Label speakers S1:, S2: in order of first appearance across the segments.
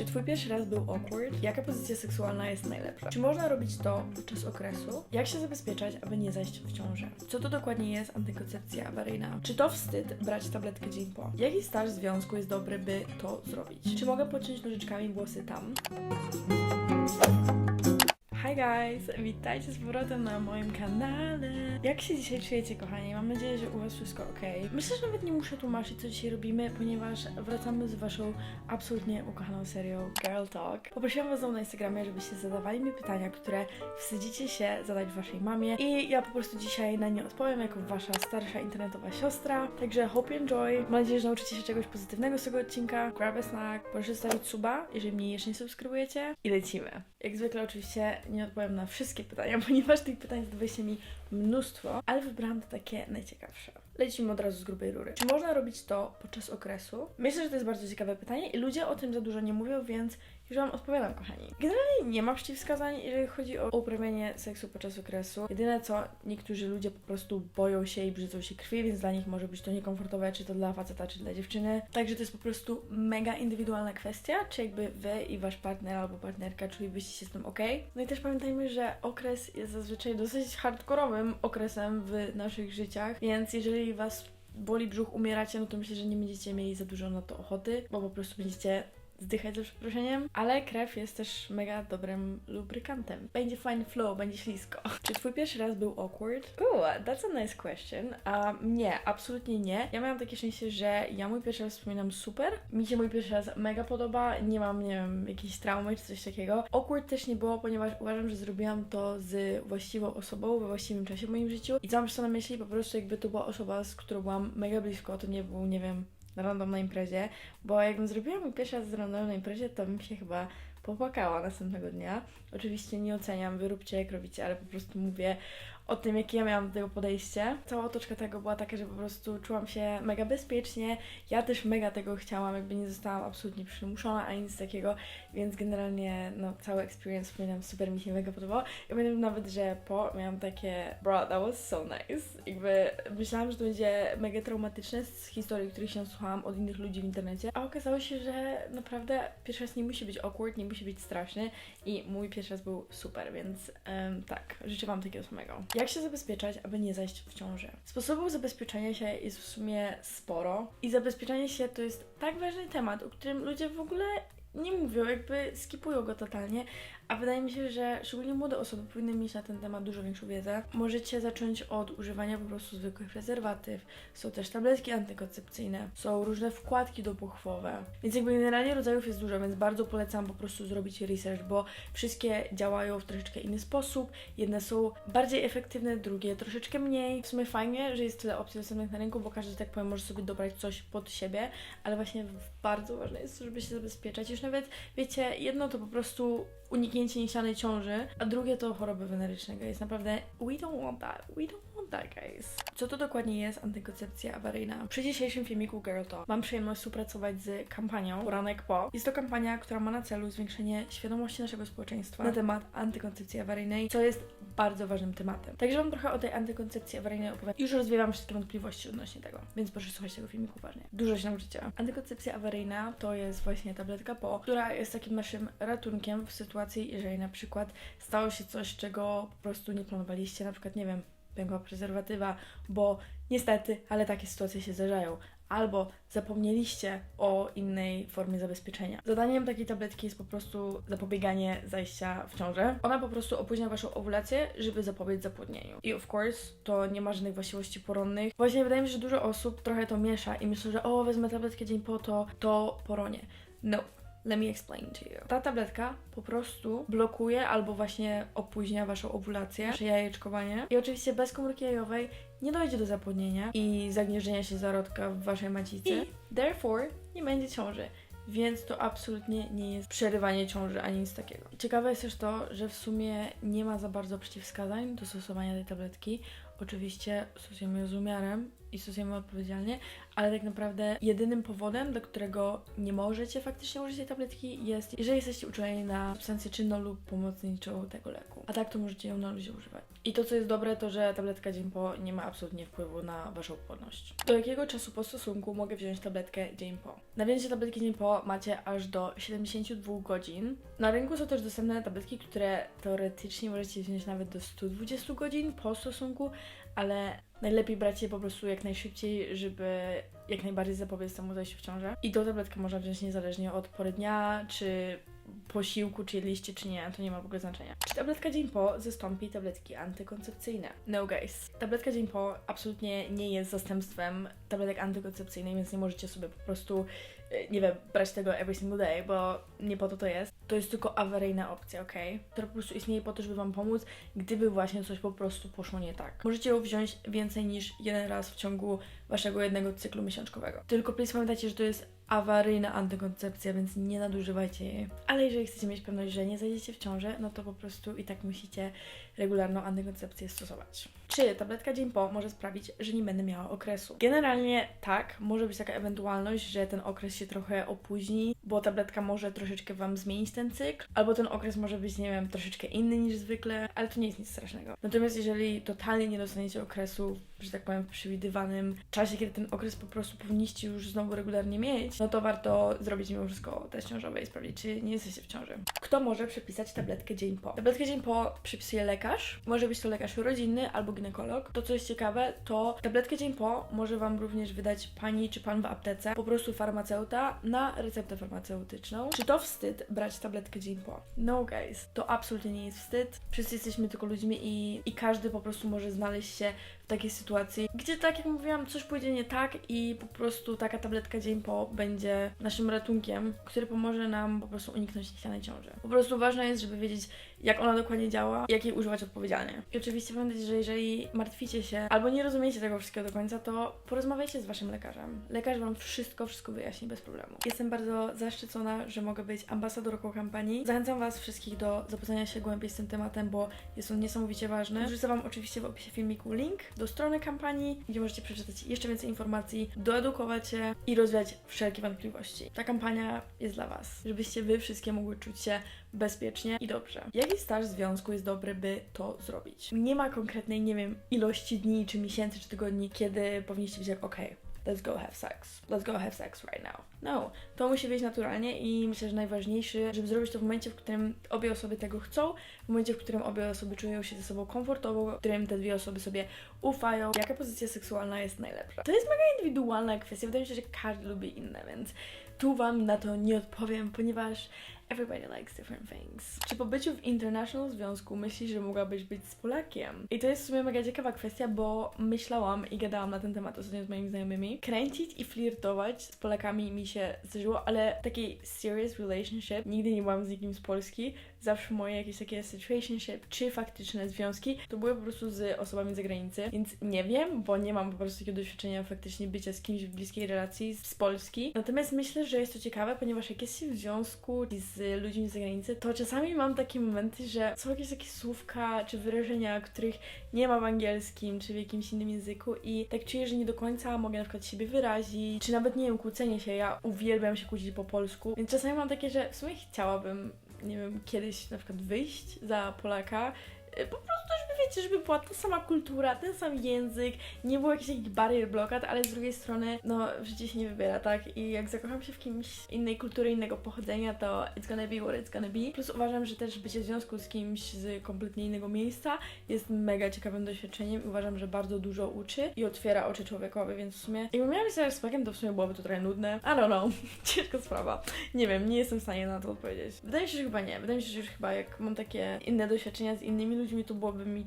S1: Czy twój pierwszy raz był awkward? Jaka pozycja seksualna jest najlepsza? Czy można robić to podczas okresu? Jak się zabezpieczać, aby nie zajść w ciążę? Co to dokładnie jest antykoncepcja awaryjna? Czy to wstyd brać tabletkę dzień po? Jaki staż związku jest dobry, by to zrobić? Czy mogę pociąć nożyczkami włosy tam? Hi guys! Witajcie z powrotem na moim kanale. Jak się dzisiaj czujecie, kochani? Mam nadzieję, że u Was wszystko ok. Myślę, że nawet nie muszę tłumaczyć, co dzisiaj robimy, ponieważ wracamy z Waszą absolutnie ukochaną serią Girl Talk. Poprosiłam Was na Instagramie, żebyście zadawali mi pytania, które wstydzicie się zadać Waszej mamie i ja po prostu dzisiaj na nie odpowiem jako Wasza starsza internetowa siostra. Także hope you enjoy. Mam nadzieję, że nauczycie się czegoś pozytywnego z tego odcinka. Grab a snack. Proszę zostawić suba, jeżeli mnie jeszcze nie subskrybujecie. I lecimy. Jak zwykle oczywiście nie odpowiem na wszystkie pytania, ponieważ tych pytań zadawaliście mi mnóstwo, ale wybrałam te takie najciekawsze. Lecimy od razu z grubej rury. Czy można robić to podczas okresu? Myślę, że to jest bardzo ciekawe pytanie i ludzie o tym za dużo nie mówią, więc już Wam odpowiadam, kochani. Generalnie nie ma przeciwwskazań, jeżeli chodzi o uprawianie seksu podczas okresu. Jedyne co, niektórzy ludzie po prostu boją się i brzydzą się krwi, więc dla nich może być to niekomfortowe, czy to dla faceta, czy dla dziewczyny. Także to jest po prostu mega indywidualna kwestia, czy jakby Wy i Wasz partner albo partnerka czulibyście się z tym ok. No i też pamiętajmy, że okres jest zazwyczaj dosyć hardkorowym okresem w naszych życiach, więc jeżeli Was boli brzuch, umieracie, no to myślę, że nie będziecie mieli za dużo na to ochoty, bo po prostu będziecie zdychać za przeproszeniem, ale krew jest też mega dobrym lubrykantem. Będzie fajny flow, będzie ślisko. Czy twój pierwszy raz był awkward? Ooh, that's a nice question. Um, nie, absolutnie nie. Ja miałam takie szczęście, że ja mój pierwszy raz wspominam super. Mi się mój pierwszy raz mega podoba. Nie mam, nie wiem, jakiejś traumy czy coś takiego. Awkward też nie było, ponieważ uważam, że zrobiłam to z właściwą osobą we właściwym czasie w moim życiu. I co mam na myśli? Po prostu jakby to była osoba, z którą byłam mega blisko, to nie był, nie wiem, random na imprezie, bo jakbym zrobiła mój pierwszy raz random na imprezie, to bym się chyba popłakała następnego dnia. Oczywiście nie oceniam, wy róbcie jak robicie, ale po prostu mówię o tym, jakie ja miałam do tego podejście. Cała otoczka tego była taka, że po prostu czułam się mega bezpiecznie. Ja też mega tego chciałam, jakby nie zostałam absolutnie przymuszona ani nic takiego, więc generalnie no, cały experience wspominam super mi się mega podobało. Ja pamiętam nawet, że po miałam takie bro, that was so nice. Jakby myślałam, że to będzie mega traumatyczne z historii, których się słuchałam od innych ludzi w internecie, a okazało się, że naprawdę pierwszy raz nie musi być awkward, nie musi być straszny i mój pierwszy raz był super, więc em, tak, życzę Wam takiego samego. Jak się zabezpieczać, aby nie zajść w ciążę? Sposobów zabezpieczenia się jest w sumie sporo i zabezpieczanie się to jest tak ważny temat, o którym ludzie w ogóle nie mówią, jakby skipują go totalnie, a wydaje mi się, że szczególnie młode osoby powinny mieć na ten temat dużo większą wiedzę. Możecie zacząć od używania po prostu zwykłych prezerwatyw. Są też tabletki antykoncepcyjne, są różne wkładki dopuchwowe. Więc jakby generalnie rodzajów jest dużo, więc bardzo polecam po prostu zrobić research, bo wszystkie działają w troszeczkę inny sposób. Jedne są bardziej efektywne, drugie troszeczkę mniej. W sumie fajnie, że jest tyle opcji dostępnych na rynku, bo każdy, tak powiem, może sobie dobrać coś pod siebie, ale właśnie bardzo ważne jest, żeby się zabezpieczać. Już nawet, wiecie, jedno to po prostu uniknięcie niechcianej ciąży, a drugie to choroby weneryczne, guys. Naprawdę, we don't want that. We don't that, guys. Co to dokładnie jest antykoncepcja awaryjna? Przy dzisiejszym filmiku Girl Talk mam przyjemność współpracować z kampanią Poranek Po. Jest to kampania, która ma na celu zwiększenie świadomości naszego społeczeństwa na temat antykoncepcji awaryjnej, co jest bardzo ważnym tematem. Także Wam trochę o tej antykoncepcji awaryjnej opowiem. Już rozwiewam wszystkie wątpliwości odnośnie tego, więc proszę słuchać tego filmiku uważnie. Dużo się nauczycie. Antykoncepcja awaryjna to jest właśnie tabletka PO, która jest takim naszym ratunkiem w sytuacji, jeżeli na przykład stało się coś, czego po prostu nie planowaliście, na przykład, nie wiem, pękła prezerwatywa, bo niestety, ale takie sytuacje się zdarzają. Albo zapomnieliście o innej formie zabezpieczenia. Zadaniem takiej tabletki jest po prostu zapobieganie zajścia w ciążę. Ona po prostu opóźnia waszą owulację, żeby zapobiec zapłodnieniu. I of course, to nie ma żadnych właściwości poronnych. Właśnie wydaje mi się, że dużo osób trochę to miesza i myślą, że o, wezmę tabletkę dzień po to, to poronie. No. Let me explain to you. Ta tabletka po prostu blokuje albo właśnie opóźnia waszą owulację, wasze jajeczkowanie. I oczywiście bez komórki jajowej nie dojdzie do zapłodnienia i zagnieżdżenia się zarodka w waszej macicy. I therefore nie będzie ciąży. Więc to absolutnie nie jest przerywanie ciąży ani nic takiego. Ciekawe jest też to, że w sumie nie ma za bardzo przeciwwskazań do stosowania tej tabletki. Oczywiście stosujemy ją z umiarem i stosujemy odpowiedzialnie, ale tak naprawdę jedynym powodem, dla którego nie możecie faktycznie użyć tej tabletki jest, jeżeli jesteście uczuleni na substancję czynną lub pomocniczą tego leku. A tak to możecie ją na luzie używać. I to, co jest dobre, to że tabletka dzień po nie ma absolutnie wpływu na waszą płodność. Do jakiego czasu po stosunku mogę wziąć tabletkę dzień po? Na wzięcie tabletki dzień po macie aż do 72 godzin. Na rynku są też dostępne tabletki, które teoretycznie możecie wziąć nawet do 120 godzin po stosunku, ale najlepiej brać je po prostu jak najszybciej, żeby jak najbardziej zapobiec temu zajściu w ciążę. I tą tabletkę można wziąć niezależnie od pory dnia, czy posiłku, czy liście, czy nie, to nie ma w ogóle znaczenia. Czy tabletka dzień po zastąpi tabletki antykoncepcyjne? No guys. Tabletka dzień po absolutnie nie jest zastępstwem tabletek antykoncepcyjnych, więc nie możecie sobie po prostu, y, nie wiem, brać tego every single day, bo nie po to to jest. To jest tylko awaryjna opcja, ok? Która po prostu istnieje po to, żeby Wam pomóc, gdyby właśnie coś po prostu poszło nie tak. Możecie ją wziąć więcej niż jeden raz w ciągu Waszego jednego cyklu miesiączkowego. Tylko please pamiętajcie, że to jest awaryjna antykoncepcja, więc nie nadużywajcie jej. Ale jeżeli chcecie mieć pewność, że nie zajdziecie w ciążę, no to po prostu i tak musicie regularną antykoncepcję stosować. Czy tabletka dzień po może sprawić, że nie będę miała okresu? Generalnie tak, może być taka ewentualność, że ten okres się trochę opóźni, bo tabletka może troszeczkę Wam zmienić ten cykl, albo ten okres może być, nie wiem, troszeczkę inny niż zwykle, ale to nie jest nic strasznego. Natomiast jeżeli totalnie nie dostaniecie okresu, że tak powiem, w przewidywanym czasie, kiedy ten okres po prostu powinniście już znowu regularnie mieć, no to warto zrobić mimo wszystko test ciążowy i sprawdzić, czy nie jesteście w ciąży. Kto może przepisać tabletkę dzień po? Tabletkę dzień po przepisuje lekarz. Może być to lekarz rodzinny albo ginekolog. To, co jest ciekawe, to tabletkę dzień po może Wam również wydać pani czy pan w aptece, po prostu farmaceuta na receptę farmaceutyczną. Czy to wstyd brać tabletkę dzień po? No guys, to absolutnie nie jest wstyd. Wszyscy jesteśmy tylko ludźmi i, i każdy po prostu może znaleźć się w takiej sytuacji, gdzie tak jak mówiłam, coś pójdzie nie tak i po prostu taka tabletka dzień po będzie naszym ratunkiem, który pomoże nam po prostu uniknąć niechcianej ciąży. Po prostu ważne jest, żeby wiedzieć, jak ona dokładnie działa jak jej używać odpowiedzialnie. I oczywiście pamiętajcie, że jeżeli martwicie się albo nie rozumiecie tego wszystkiego do końca, to porozmawiajcie z waszym lekarzem. Lekarz wam wszystko, wszystko wyjaśni bez problemu. Jestem bardzo zaszczycona, że mogę być ambasadorką kampanii. Zachęcam was wszystkich do zapoznania się głębiej z tym tematem, bo jest on niesamowicie ważny. Wrzucę wam oczywiście w opisie filmiku link do strony kampanii, gdzie możecie przeczytać jeszcze więcej informacji, doedukować się i rozwiać wszelkie wątpliwości. Ta kampania jest dla was, żebyście wy wszystkie mogły czuć się bezpiecznie i dobrze. Jaki staż związku jest dobry, by to zrobić? Nie ma konkretnej, nie wiem, ilości dni, czy miesięcy, czy tygodni, kiedy powinniście być jak, okej, let's go have sex. Let's go have sex right now. No, to musi być naturalnie i myślę, że najważniejsze, żeby zrobić to w momencie, w którym obie osoby tego chcą, w momencie, w którym obie osoby czują się ze sobą komfortowo, w którym te dwie osoby sobie ufają, jaka pozycja seksualna jest najlepsza. To jest mega indywidualna kwestia, wydaje mi się, że każdy lubi inne, więc tu Wam na to nie odpowiem, ponieważ Everybody likes different things. Czy po byciu w international związku myślisz, że mogłabyś być z Polakiem? I to jest w sumie mega ciekawa kwestia, bo myślałam i gadałam na ten temat ostatnio z moimi znajomymi. Kręcić i flirtować z Polakami mi się zdarzyło, ale takiej serious relationship nigdy nie byłam z nikim z Polski. Zawsze moje jakieś takie situationship czy faktyczne związki to były po prostu z osobami z zagranicy, więc nie wiem, bo nie mam po prostu takiego doświadczenia faktycznie bycia z kimś w bliskiej relacji z Polski. Natomiast myślę, że jest to ciekawe, ponieważ jak jest się w związku z ludźmi z zagranicy, to czasami mam takie momenty, że są jakieś takie słówka czy wyrażenia, których nie ma w angielskim czy w jakimś innym języku i tak czuję, że nie do końca mogę na przykład siebie wyrazić, czy nawet nie wiem, kłócenie się. Ja uwielbiam się kłócić po polsku, więc czasami mam takie, że w sumie chciałabym nie wiem, kiedyś na przykład wyjść za Polaka. y, Po prostu, wiecie, żeby była ta sama kultura, ten sam język, nie było jakichś barier, blokad, ale z drugiej strony, no, w życiu się nie wybiera, tak? I jak zakocham się w kimś innej kultury, innego pochodzenia, to it's gonna be what it's gonna be. Plus uważam, że też bycie w związku z kimś z kompletnie innego miejsca jest mega ciekawym doświadczeniem i uważam, że bardzo dużo uczy i otwiera oczy człowiekowi, więc w sumie, jakbym miała być z Polakiem, to w sumie byłoby to trochę nudne. I don't know, ciężka sprawa. Nie wiem, nie jestem w stanie na to odpowiedzieć. Wydaje mi się, że chyba nie. Wydaje mi się, że chyba jak mam takie inne doświadczenia z innymi ludźmi, to byłoby mi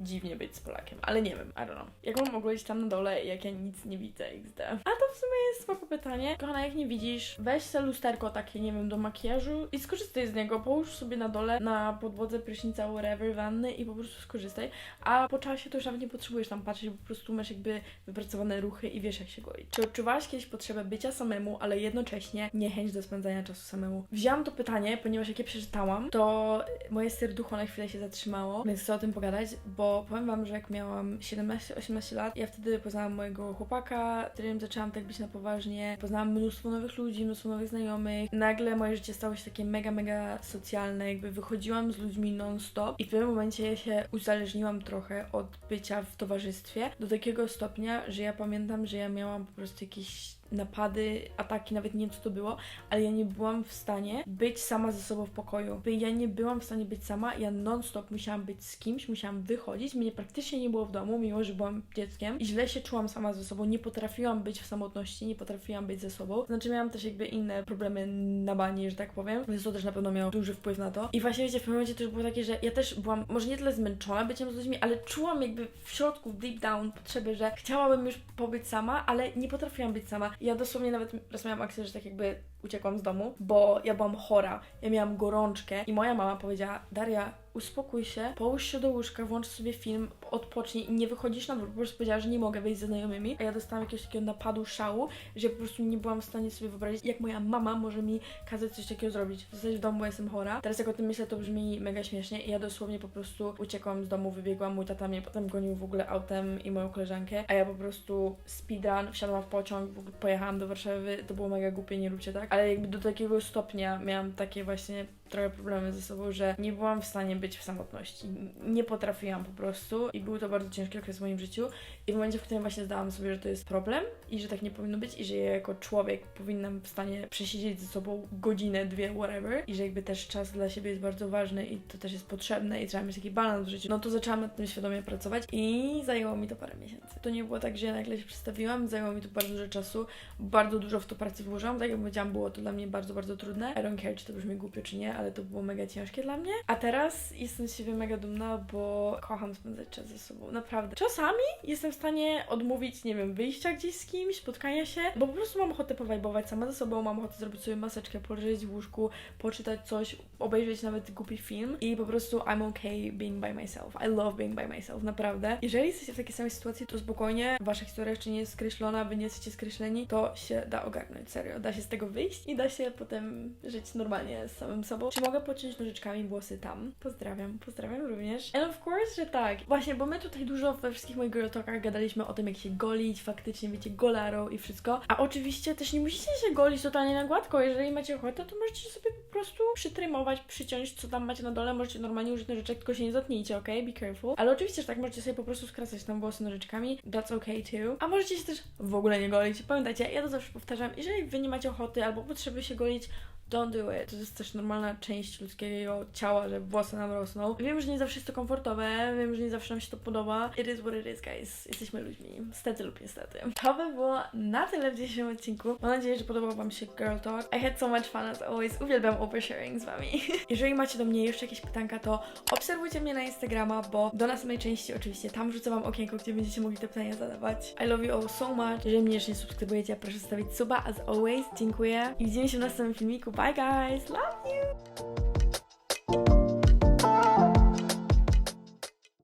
S1: dziwnie być z Polakiem, ale nie wiem, I don't know. Jak mam ogolić tam na dole, jak ja nic nie widzę XD? A to w sumie jest spoko pytanie. Kochana, jak nie widzisz, weź se lusterko takie, nie wiem, do makijażu i skorzystaj z niego. Połóż sobie na dole, na podłodze prysznica, whatever, wanny i po prostu skorzystaj. A po czasie to już nawet nie potrzebujesz tam patrzeć, po prostu masz jakby wypracowane ruchy i wiesz jak się goić. Czy odczuwałaś kiedyś potrzebę bycia samemu, ale jednocześnie niechęć do spędzania czasu samemu? Wzięłam to pytanie, ponieważ jak je przeczytałam, to moje serducho na chwilę się zatrzymało, więc chcę o tym pogadać, bo bo powiem wam, że jak miałam 17-18 lat, ja wtedy poznałam mojego chłopaka, którym zaczęłam tak być na poważnie. Poznałam mnóstwo nowych ludzi, mnóstwo nowych znajomych. Nagle moje życie stało się takie mega, mega socjalne, jakby wychodziłam z ludźmi non-stop i w pewnym momencie się uzależniłam trochę od bycia w towarzystwie do takiego stopnia, że ja pamiętam, że ja miałam po prostu jakieś napady, ataki, nawet nie wiem co to było, ale ja nie byłam w stanie być sama ze sobą w pokoju. Ja nie byłam w stanie być sama, ja non-stop musiałam być z kimś, musiałam wychodzić, mnie praktycznie nie było w domu, mimo że byłam dzieckiem i źle się czułam sama ze sobą, nie potrafiłam być w samotności, nie potrafiłam być ze sobą. Znaczy miałam też jakby inne problemy na bani, że tak powiem, więc to też na pewno miało duży wpływ na to. I właśnie wiecie, w pewnym momencie już było takie, że ja też byłam może nie tyle zmęczona byciem z ludźmi, ale czułam jakby w środku, deep down potrzebę, że chciałabym już pobyć sama, ale nie potrafiłam być sama. Ja dosłownie nawet raz miałam akcję, że tak jakby uciekłam z domu, bo ja byłam chora, ja miałam gorączkę i moja mama powiedziała, Daria, uspokój się, połóż się do łóżka, włącz sobie film, odpocznij i nie wychodzisz na dwór. Po prostu powiedziała, że nie mogę wyjść ze znajomymi, a ja dostałam jakiegoś takiego napadu szału, że po prostu nie byłam w stanie sobie wyobrazić, jak moja mama może mi kazać coś takiego zrobić. Zostać w domu, bo jestem chora. Teraz jak o tym myślę, to brzmi mega śmiesznie i ja dosłownie po prostu uciekłam z domu, wybiegłam, mój tata mnie potem gonił w ogóle autem i moją koleżankę, a ja po prostu speedrun, wsiadłam w pociąg, pojechałam do Warszawy, to było mega głupie, nie róbcie tak, ale jakby do takiego stopnia miałam takie właśnie trochę problemy ze sobą, że nie byłam w stanie być w samotności. Nie potrafiłam po prostu i był to bardzo ciężki okres w moim życiu. I w momencie, w którym właśnie zdałam sobie, że to jest problem i że tak nie powinno być i że ja jako człowiek powinnam w stanie przesiedzieć ze sobą godzinę, dwie, whatever i że jakby też czas dla siebie jest bardzo ważny i to też jest potrzebne i trzeba mieć taki balans w życiu, no to zaczęłam nad tym świadomie pracować i zajęło mi to parę miesięcy. To nie było tak, że ja nagle się przestawiłam, zajęło mi to bardzo dużo czasu, bardzo dużo w to pracy włożyłam, tak jak powiedziałam, było to dla mnie bardzo, bardzo trudne. I don't care, czy to brzmi głupio, czy nie, ale to było mega ciężkie dla mnie. A teraz jestem z siebie mega dumna, bo kocham spędzać czas ze sobą. Naprawdę. Czasami jestem w stanie odmówić, nie wiem, wyjścia gdzieś z kimś, spotkania się, bo po prostu mam ochotę powajbować sama ze sobą, mam ochotę zrobić sobie maseczkę, poleżeć w łóżku, poczytać coś, obejrzeć nawet głupi film i po prostu I'm okay being by myself. I love being by myself, naprawdę. Jeżeli jesteście w takiej samej sytuacji, to spokojnie, wasza historia jeszcze nie jest skreślona, wy nie jesteście skreśleni, to się da ogarnąć, serio. Da się z tego wyjść i da się potem żyć normalnie z samym sobą. Czy mogę pociąć nożyczkami włosy tam? Pozdrawiam, pozdrawiam również. And of course, że tak. Właśnie, bo my tutaj dużo we wszystkich moich girl talkach gadaliśmy o tym, jak się golić, faktycznie wiecie, golarą i wszystko. A oczywiście też nie musicie się golić totalnie na gładko. Jeżeli macie ochotę, to możecie sobie po prostu przytrymować, przyciąć, co tam macie na dole. Możecie normalnie użyć nożyczek, tylko się nie zatnijcie, ok? Be careful. Ale oczywiście, że tak, możecie sobie po prostu skracać tam włosy nożyczkami. That's okay too. A możecie się też w ogóle nie golić. Pamiętajcie, ja to zawsze powtarzam, jeżeli wy nie macie ochoty albo potrzeby się golić, Don't do it. To jest też normalna część ludzkiego ciała, że włosy nam rosną. Wiem, że nie zawsze jest to komfortowe, wiem, że nie zawsze nam się to podoba. It is what it is, guys. Jesteśmy ludźmi. Stety lub niestety. To by było na tyle w dzisiejszym odcinku. Mam nadzieję, że podobał Wam się Girl Talk. I had so much fun as always. Uwielbiam oversharing z Wami. Jeżeli macie do mnie jeszcze jakieś pytanka, to obserwujcie mnie na Instagrama, bo do następnej części oczywiście tam wrzucę Wam okienko, gdzie będziecie mogli te pytania zadawać. I love you all so much. Jeżeli mnie jeszcze nie subskrybujecie, proszę zostawić suba as always. Dziękuję. I widzimy się w następnym filmiku. Bye guys. Love you.